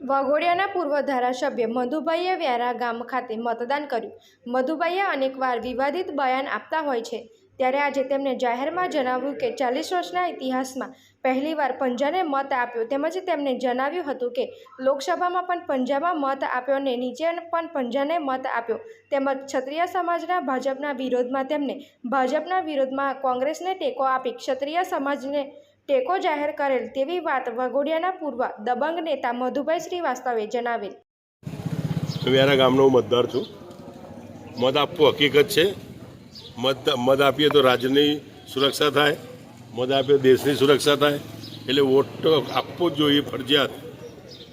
વાઘોડિયાના પૂર્વ ધારાસભ્ય મધુભાઈએ વ્યારા ગામ ખાતે મતદાન કર્યું. મધુભાઈએ અનેકવાર વિવાદિત બયાન આપતા હોય છે. ત્યારે આજે તેમણે જાહેરમાં જણાવ્યું કે ચાલીસ વર્ષના ઇતિહાસમાં પહેલીવાર પંજાને મત આપ્યો તેમજ તેમણે જણાવ્યું હતું કે લોકસભામાં પણ પંજામાં મત આપ્યો ને નીચે પણ પંજાને મત આપ્યો. તેમજ ક્ષત્રિય સમાજના ભાજપના વિરોધમાં તેમને ભાજપના વિરોધમાં કોંગ્રેસને ટેકો આપી ક્ષત્રિય સમાજને ટેકો જાહેર કરેલ તેવી વાત વાઘોડિયાના પૂર્વ દબંગ નેતા મધુભાઈ શ્રીવાસ્તવે જણાવેલ. વ્યારા ગામનો મતદાર છું. મત આપવું હકીકત છે. મત મત આપીએ તો રાજ્યની સુરક્ષા થાય. મત આપીએ દેશની સુરક્ષા થાય. એટલે વોટ આપવો જ જોઈએ ફરજિયાત.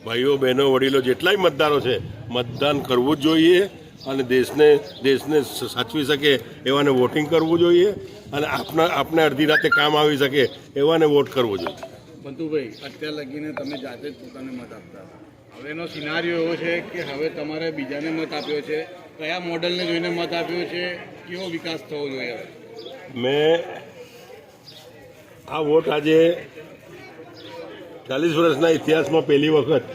ભાઈઓ, બહેનો, વડીલો જેટલાય મતદારો છે, મતદાન કરવું જ જોઈએ. અને દેશને દેશને સાચવી શકે એવાને વોટિંગ કરવું જોઈએ અને આપના આપને અડધી રાતે કામ આવી શકે એવાને વોટ કરવો જોઈએ. બંતુભાઈ અત્યાર લગીને તમે જાતે જ પોતાને મત આપતા હતા. હવેનો સિનારીઓ એવો છે કે હવે તમારે બીજાને મત આપ્યો છે. કયા મોડલને જોઈને મત આપ્યો છે? કેવો વિકાસ થવો જોઈએ મેં આ વોટ આજે ચાલીસ વર્ષના ઇતિહાસમાં પહેલી વખત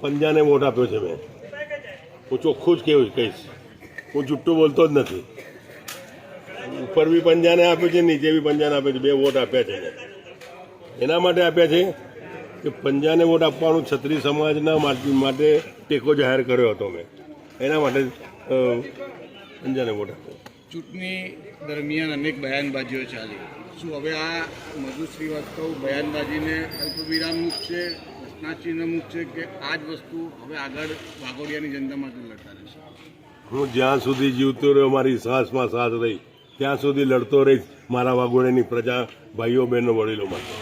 પંજાને વોટ આપ્યો છે મેં. હું ચોખ્ખું જ કેવું કહીશ. હું જુઠ્ઠું બોલતો જ નથી. ઉપર બી પંજાને આપે છે, નીચે બી પંજાને આપે છે. બે વોટ આપ્યા છે. એના માટે આપ્યા છે કે પંજાને વોટ આપવાનું છત્રી સમાજના માટે ટેકો જાહેર કર્યો હતો મેં. એના માટે પંજાને વોટ આપ્યો. ચૂંટણી દરમિયાન અનેક બયાનબાજીઓ ચાલી. શું હવે આ મધુ શ્રીવાસ્તવ બયાનબાજીને અલ્પવિરામ પ્રશ્નાચિહ્ન છે કે આ જ વસ્તુ હવે આગળ વાઘોડિયાની જનતા માટે લડતા રહેશે. હું જ્યાં સુધી જીવતો રહ્યો મારી સાસમાં સાસ રહી ત્યાં સુધી લડતો રહીશ મારા વાઘોડિયાની પ્રજા ભાઈઓ બહેનો વડીલો માટે.